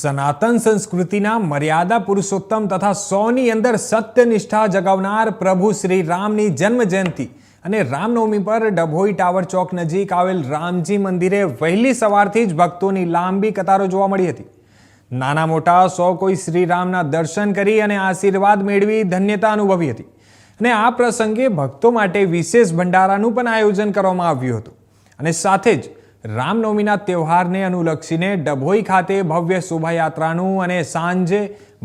સનાતન સંસ્કૃતિના મર્યાદા પુરુષોત્તમ તથા સૌની અંદર સત્યનિષ્ઠા જગાવનાર પ્રભુ શ્રી રામની જન્મ જયંતિ અને રામનવમી પર ડભોઈ ટાવર ચોક નજીક આવેલ રામજી મંદિરે વહેલી સવારથી જ ભક્તોની લાંબી કતારો જોવા મળી હતી. નાના મોટા સૌ કોઈ શ્રી રામના દર્શન કરી અને આશીર્વાદ મેળવી ધન્યતા અનુભવી હતી અને આ પ્રસંગે ભક્તો માટે વિશેષ ભંડારાનું પણ આયોજન કરવામાં આવ્યું હતું. અને સાથે જ રામનવમીના તહેવારને અનુલક્ષીને ડભોઈ ખાતે ભવ્ય શોભાયાત્રાનું અને સાંજે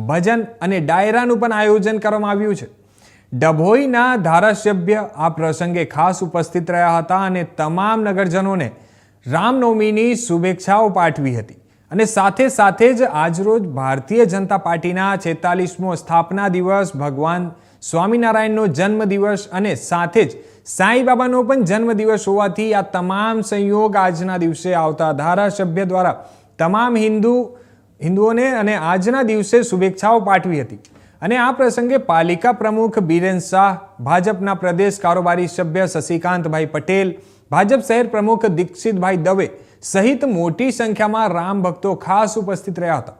ભજન અને ડાયરાનું પણ આયોજન કરવામાં આવ્યું છે. ડભોઈના ધારાસભ્ય આ પ્રસંગે ખાસ ઉપસ્થિત રહ્યા હતા અને તમામ નગરજનોને રામનવમીની શુભેચ્છાઓ પાઠવી હતી અને સાથે સાથે જ આજરોજ ભારતીય જનતા પાર્ટીના છેતાલીસમો સ્થાપના દિવસ ભગવાન સ્વામિનારાયણનો જન્મદિવસ અને સાથે જ સાંઈબાબાનો પણ જન્મદિવસ હોવાથી આ તમામ સંયોગ આજના દિવસે આવતા ધારાસભ્ય દ્વારા તમામ હિન્દુ, હિન્દુઓને અને આજના દિવસે શુભેચ્છાઓ પાઠવી હતી. અને આ પ્રસંગે પાલિકા પ્રમુખ બીરેન શાહ, ભાજપના પ્રદેશ કારોબારી સભ્ય શશિકાંતભાઈ પટેલ, ભાજપ શહેર પ્રમુખ દીક્ષિતભાઈ દવે સહિત મોટી સંખ્યામાં રામ ભક્તો ખાસ ઉપસ્થિત રહ્યા હતા.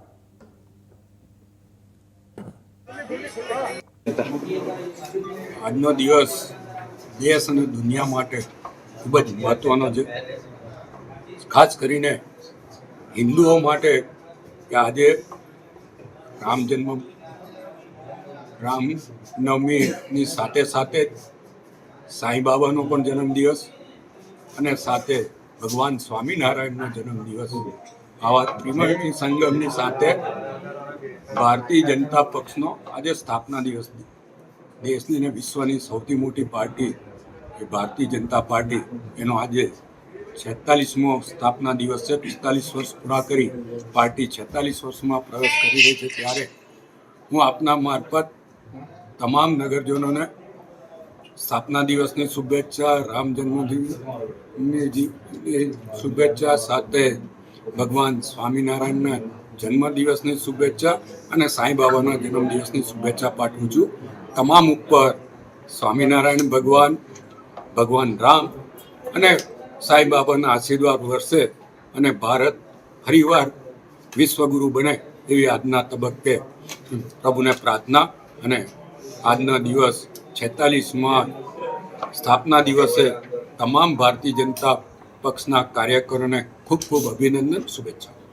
આજનો દિવસ દેશ અને દુનિયા માટે ખૂબ જ મહત્વનો છે. ખાસ કરીને હિન્દુઓ માટે કે આજે રામ જન્મ રામનવમીની સાથે સાથે સાંઈ બાબાનો પણ જન્મદિવસ અને સાથે ભગવાન સ્વામિનારાયણનો જન્મદિવસ. આવા ત્રિમૂર્તિ સંગમની સાથે ભારતીય જનતા પક્ષનો આજે સ્થાપના દિવસ દેશની અને વિશ્વની સૌથી મોટી પાર્ટી એ ભારતીય જનતા પાર્ટી. એનો આજે છેતાલીસમો સ્થાપના દિવસ છે. પિસ્તાલીસ વર્ષ પૂરા કરી પાર્ટી છેતાલીસ વર્ષમાં પ્રવેશ કરી રહી છે. ત્યારે હું આપના મારફત તમામ નગરજનોને સ્થાપના દિવસની શુભેચ્છા, રામ જન્મદિવસની શુભેચ્છા સાથે ભગવાન સ્વામિનારાયણના જન્મદિવસની શુભેચ્છા અને સાંઈ બાબાના જન્મદિવસની શુભેચ્છા પાઠવું છું. તમામ ઉપર સ્વામિનારાયણ ભગવાન ભગવાન રામ અને સાંઈ બાબાના આશીર્વાદ વરસે અને ભારત ફરીવાર વિશ્વગુરુ બને એવી આજના તબક્કે પ્રભુને પ્રાર્થના અને આજના દિવસ છેતાલીસમાં સ્થાપના દિવસે તમામ ભારતીય જનતા પક્ષના કાર્યકરોને ખૂબ ખૂબ અભિનંદન શુભેચ્છા